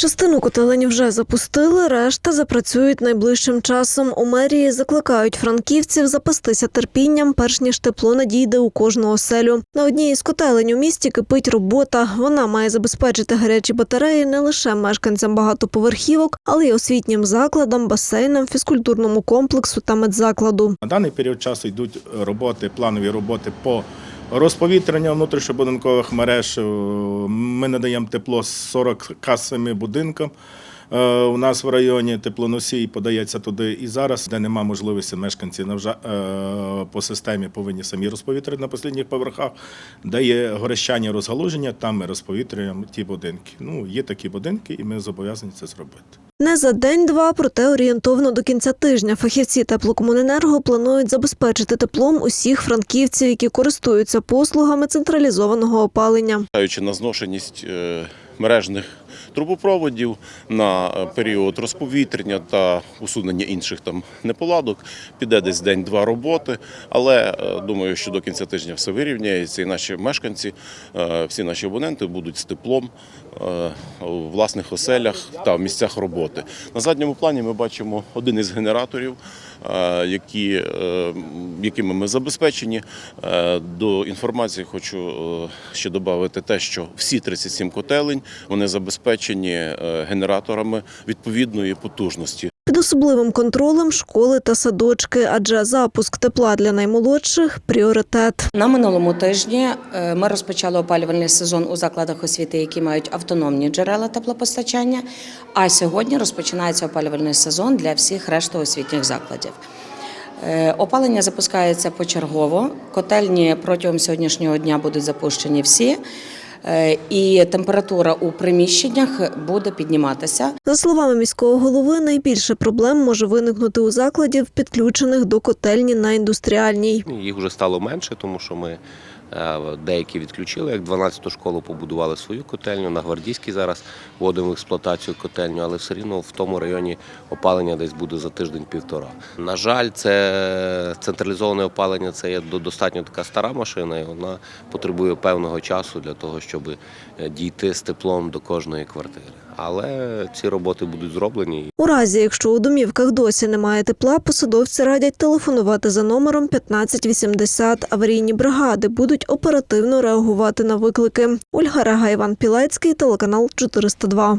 Частину котелень вже запустили, решта запрацюють найближчим часом. У мерії закликають франківців запастися терпінням, перш ніж тепло надійде у кожну оселю. На одній із котелень у місті кипить робота. Вона має забезпечити гарячі батареї не лише мешканцям багатоповерхівок, але й освітнім закладам, басейнам, фізкультурному комплексу та медзакладу. На даний період часу йдуть роботи, планові роботи по розповітренню внутрішньобудинкових мереж. Е, Ми надаємо тепло 47 будинкам. Е, У нас в районі теплоносій подається туди і зараз, де нема можливості мешканці е, по системі повинні самі розповітрити на останніх поверхах, де є горещання розгалуження, там ми розповітрюємо ті будинки. Ну, є такі будинки, і ми зобов'язані це зробити. Не за день-два, проте орієнтовно до кінця тижня фахівці теплокомуненерго планують забезпечити теплом усіх франківців, які користуються послугами централізованого опалення. маючи на зношеність е, мережних трубопроводів на е, період розповітрення та усунення інших там неполадок, піде десь день-два роботи. Але е, думаю, що до кінця тижня все вирівняється, і наші мешканці, е, всі наші абоненти будуть з теплом у власних оселях та в місцях роботи. На задньому плані ми бачимо один із генераторів, які, якими ми забезпечені. До інформації хочу ще додати те, що всі 37 котелень вони забезпечені е, генераторами відповідної потужності. Під особливим контролем школи та садочки, адже запуск тепла для наймолодших пріоритет. На минулому тижні е, ми розпочали опалювальний сезон у закладах освіти, які мають автономні джерела теплопостачання. А сьогодні розпочинається опалювальний сезон для всіх решти освітніх закладів. Е, Опалення запускається почергово. Котельні протягом сьогоднішнього дня будуть запущені всі, і температура у приміщеннях буде підніматися. За словами міського голови, найбільше проблем може виникнути у закладів, підключених до котельні на індустріальній. Їх вже стало менше, тому що ми е, деякі відключили, як 12-ту школу побудували свою котельню, на Гвардійській зараз вводимо в експлуатацію котельню, але все рівно в тому районі опалення десь буде за тиждень-півтора. На жаль, це централізоване опалення це є до- достатньо така стара машина, і вона потребує певного часу для того, щоб е, дійти з теплом до кожної квартири. Але ці роботи будуть зроблені. У разі, якщо у домівках досі немає тепла, посадовці радять телефонувати за номером 1580. Аварійні бригади будуть оперативно реагувати на виклики. Ольга Рега, Іван Пілецький, телеканал 402.